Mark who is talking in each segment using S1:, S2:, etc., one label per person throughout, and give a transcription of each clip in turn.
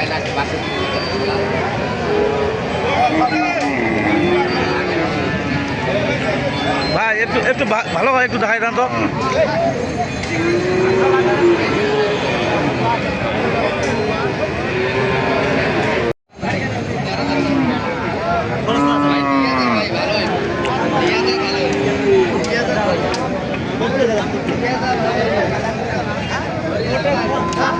S1: হয় না বাসে ভাই একটু একটু ভালো ভাই একটু দেখাই দেন তো Huh?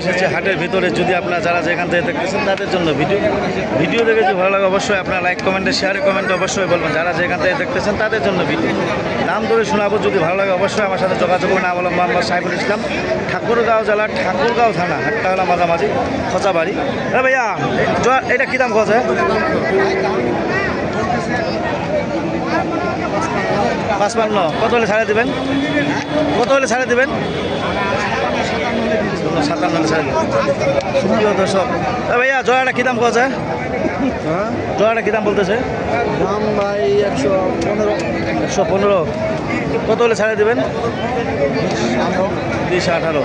S1: এসেছি হাটের ভিতরে। যদি আপনারা যারা যেখান থেকে দেখতেছেন তাদের জন্য ভিডিও। ভিডিও দেখে যদি ভালো লাগে অবশ্যই আপনারা লাইক কমেন্টে শেয়ারে কমেন্টে অবশ্যই বলবেন। যারা যেখান থেকে দেখতেছেন তাদের জন্য ভিডিও। নাম ধরে শোনাবো যদি ভালো লাগে অবশ্যই আমার সাথে যোগাযোগ করুন। আমলাম মোহাম্মদ সাইফুল ইসলাম। ঠাকুরগাঁও জেলার ঠাকুরগাঁও থানা, হাটটা হলো মাঝামাঝি, খোঁচাবাড়ি। হ্যাঁ ভাইয়া এটা কী দাম খোঁজে পাঁচপান্ন। কত হলে ছাড়ে দেবেন? কত হলে ছাড়ে দেবেন? সাতান্ন দেবেন সুপ্রিয় দর্শক ভাইয়া জয়াটা কী দাম খোঁজে
S2: হ্যাঁ?
S1: জয়াটা কী দাম বলতেছে?
S2: দাম ভাই একশো পনেরো।
S1: একশো পনেরো। কত হলে ছাড়ে দেবেন? বিশ আঠারো।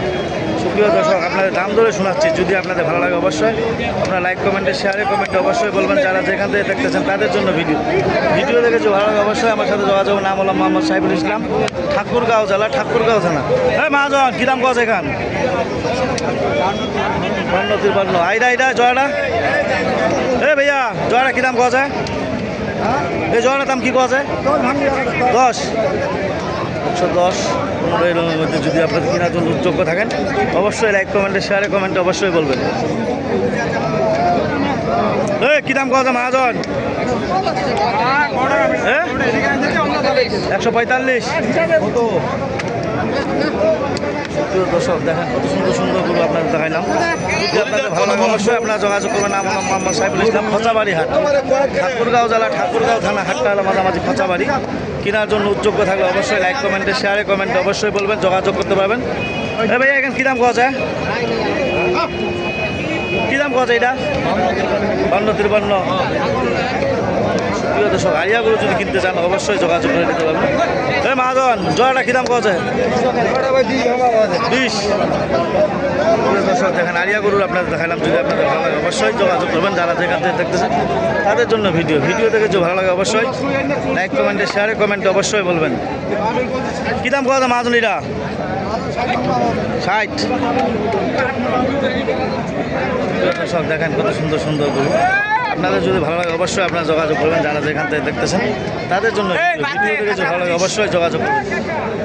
S1: সুপ্রিয় দর্শক আপনাদের দাম ধরে শোনাচ্ছি। যদি আপনাদের ভালো লাগে অবশ্যই আপনারা লাইক কমেন্টে শেয়ারে কমেন্টে অবশ্যই বলবেন। যারা যেখান থেকে দেখতেছেন তাদের জন্য ভিডিও। ভিডিও দেখে যদি ভালো লাগে অবশ্যই আমার সাথে যোগাযোগ নাম হলাম মোহাম্মদ সাইফুল ইসলাম ঠাকুরগাঁও জেলা ঠাকুরগাঁও থানা। হ্যাঁ মহাজন কী দাম কছে এখান? বান্ন তিরপান্ন। আইডা আইডা জয়াটা এ ভাইয়া জয়াটা কী দাম কছে এই জয়াটার দাম কী কছে দশ। একশো দশ। পনেরো এরকমের মধ্যে যদি আপনাদের কেনার জন্য যোগ্য থাকেন, অবশ্যই লাইক কমেন্টে শেয়ারে কমেন্টে অবশ্যই বলবেন। কী দাম কথা মহাজন? একশো পঁয়তাল্লিশ। প্রিয় দর্শক, দেখেন কত সুন্দর সুন্দর আপনাদের দেখাইলাম। যদি আপনাদের ভালো অবশ্যই আপনারা যোগাযোগ করবেন। আমার নাম মোহাম্মদ সাইফুল ইসলাম, খোঁচাবাড়ি হাট। ঠাকুরগাঁও জেলা, ঠাকুরগাঁও থানা, হাটটা হলো মাঝামাঝি খোঁচাবাড়ি। কেনার জন্য উদ্যোগ্য থাকলে অবশ্যই লাইক কমেন্টে শেয়ারে কমেন্টে অবশ্যই বলবেন, যোগাযোগ করতে পারবেন। এ ভাইয়া, এখানে কী দাম কোয়া যায়? কী দাম কোয়া যায় এটা? বান্ন তিরপান্ন প্রিয় দর্শক আরিয়াগুলো যদি কিনতে চান, অবশ্যই যোগাযোগ করে নিতে পারবেন। এ মহাজন জয়াটা কী দাম কোয়া যায় বিশ। দর্শক, দেখেন আরিয়া গরুর আপনাদের দেখালাম, যদি আপনাদের ভালো লাগে, অবশ্যই যোগাযোগ করবেন। যারা যেখান থেকে দেখতেছেন, তাদের জন্য ভিডিও। ভিডিও দেখে যদি ভালো লাগে, অবশ্যই লাইক কমেন্টে শেয়ারে কমেন্টে অবশ্যই বলবেন। কী দাম কথা মাহাজন এটা ষাট। দর্শক, দেখেন, কত সুন্দর সুন্দর গরু। আপনাদের যদি ভালো লাগে অবশ্যই আপনারা যোগাযোগ করবেন যারা যেখান থেকে দেখতেছেন তাদের জন্য যদি ভালো লাগে অবশ্যই যোগাযোগ করবেন।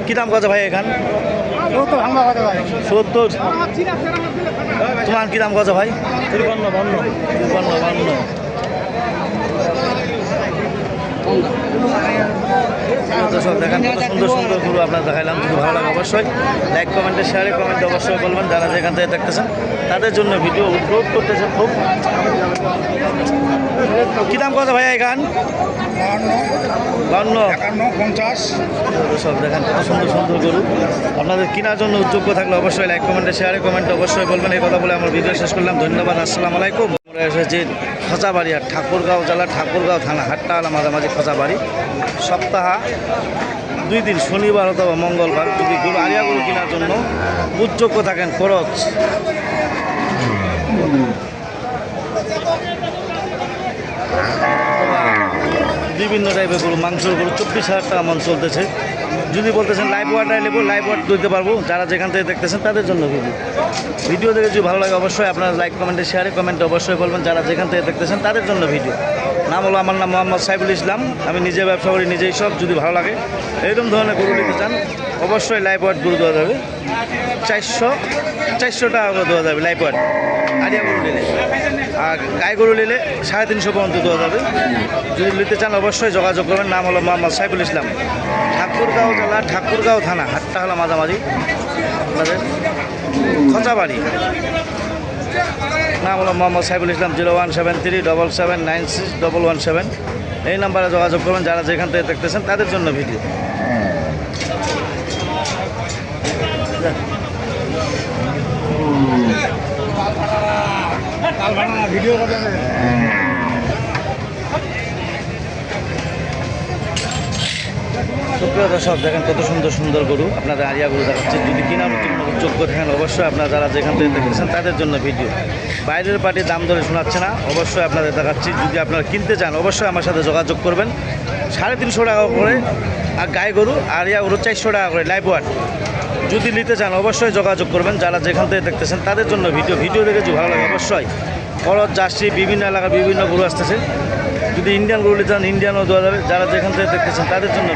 S1: কী দাম কথা ভাই এখান? সত্তর তোমার কী দাম কথা ভাই? তিরপান্ন বান্ন তিরপান্ন বান্ন দর্শক দেখেন কত সুন্দর সুন্দর গরু আপনার দেখাইলাম যদি ভালো লাগে অবশ্যই লাইক কমেন্টে শেয়ারে কমেন্টে অবশ্যই বলবেন। যারা যেখান থেকে দেখতেছেন তাদের জন্য ভিডিও আপলোড করতেছে খুব। কি দাম কত ভাই এখান বান্ন।
S2: পঞ্চাশ।
S1: সব দেখেন কত সুন্দর সুন্দর গরু। আপনাদের কেনার জন্য উদ্যোগ্য থাকলে অবশ্যই লাইক কমেন্টে শেয়ারে কমেন্টে অবশ্যই বলবেন। এই কথা বলে আমার ভিডিও শেষ করলাম। ধন্যবাদ আসসালামু আলাইকুম। এসেছি খোঁচাবাড়ি আর ঠাকুরগাঁও জেলা, ঠাকুরগাঁও থানা হাটটা হলো মাঝামাঝি খোঁচাবাড়ি। সপ্তাহ দুই দিন, শনিবার অথবা মঙ্গলবার যদি গরু গরু কেনার জন্য উদ্যোগ্য থাকেন খরচ। বিভিন্ন টাইপের গরু, মাংসের গরু, চব্বিশ হাজার টাকা মন চলতেছে। যদি বলতেছেন লাইভ ওয়াটার নেব লাইভ ওয়াট দিতে পারব। যারা যেখান থেকে দেখতেছেন, তাদের জন্য ভিডিও ভিডিও দেখে যদি ভালো লাগে, অবশ্যই আপনারা লাইক কমেন্টে শেয়ারে কমেন্টে অবশ্যই বলবেন। যারা যেখান থেকে দেখতেছেন, তাদের জন্য ভিডিও নাম হলো, আমার নাম মোহাম্মদ সাইফুল ইসলাম। আমি নিজে ব্যবসা করি, নিজেই সব যদি ভালো লাগে, এরকম ধরনের গরু নিতে চান, অবশ্যই লাইভ ওয়াট গরু দেওয়া যাবে। চারশো চারশো টাকা করে দেওয়া যাবে লাইভ ওয়াট আরিয়া গরু নিলে। আর গাই গরু নিলে সাড়ে তিনশো পর্যন্ত দেওয়া যাবে। যদি নিতে চান অবশ্যই যোগাযোগ করবেন, নাম হলো মোহাম্মদ সাইফুল ইসলাম। ঠাকুরগাঁও জেলা, ঠাকুরগাঁও থানা, হাটটা হলো মাঝামাঝি। আপনাদের খচাবাড়ি। নাম হলো Mohammad Saiful Islam, zero one seven three double seven nine six double one seven. এই নাম্বারে যোগাযোগ করবেন, যারা যেখান থেকে দেখতেছেন, তাদের জন্য ভিডিও।
S2: ভিডিও করে
S1: সুপ্রিয় দর্শক, দেখেন কত সুন্দর সুন্দর গরু আপনাদের আরিয়া গরু দেখাচ্ছে। যদি কিনা যোগ্য থাকেন, অবশ্যই আপনারা যারা যেখান থেকে দেখতেছেন তাদের জন্য ভিডিও। বাইরের পার্টি দাম ধরে শোনাচ্ছে না, অবশ্যই আপনাদের দেখাচ্ছি। যদি আপনারা কিনতে চান, অবশ্যই আমার সাথে যোগাযোগ করবেন। সাড়ে তিনশো টাকা করে আর গায়ে গরু, আরিয়া গরু চারশো টাকা করে, লাইভ ওয়াট যদি নিতে চান, অবশ্যই যোগাযোগ করবেন। যারা যেখান থেকে দেখতেছেন তাদের জন্য ভিডিও। ভিডিও দেখে যদি ভালো লাগে, অবশ্যই খরচ জার্সি বিভিন্ন এলাকার বিভিন্ন গরু আসতেছে। যদি ইন্ডিয়ান গরু চান ইন্ডিয়ানও দেওয়া যাবে, যারা যেখান থেকে দেখতেছেন, তাদের জন্য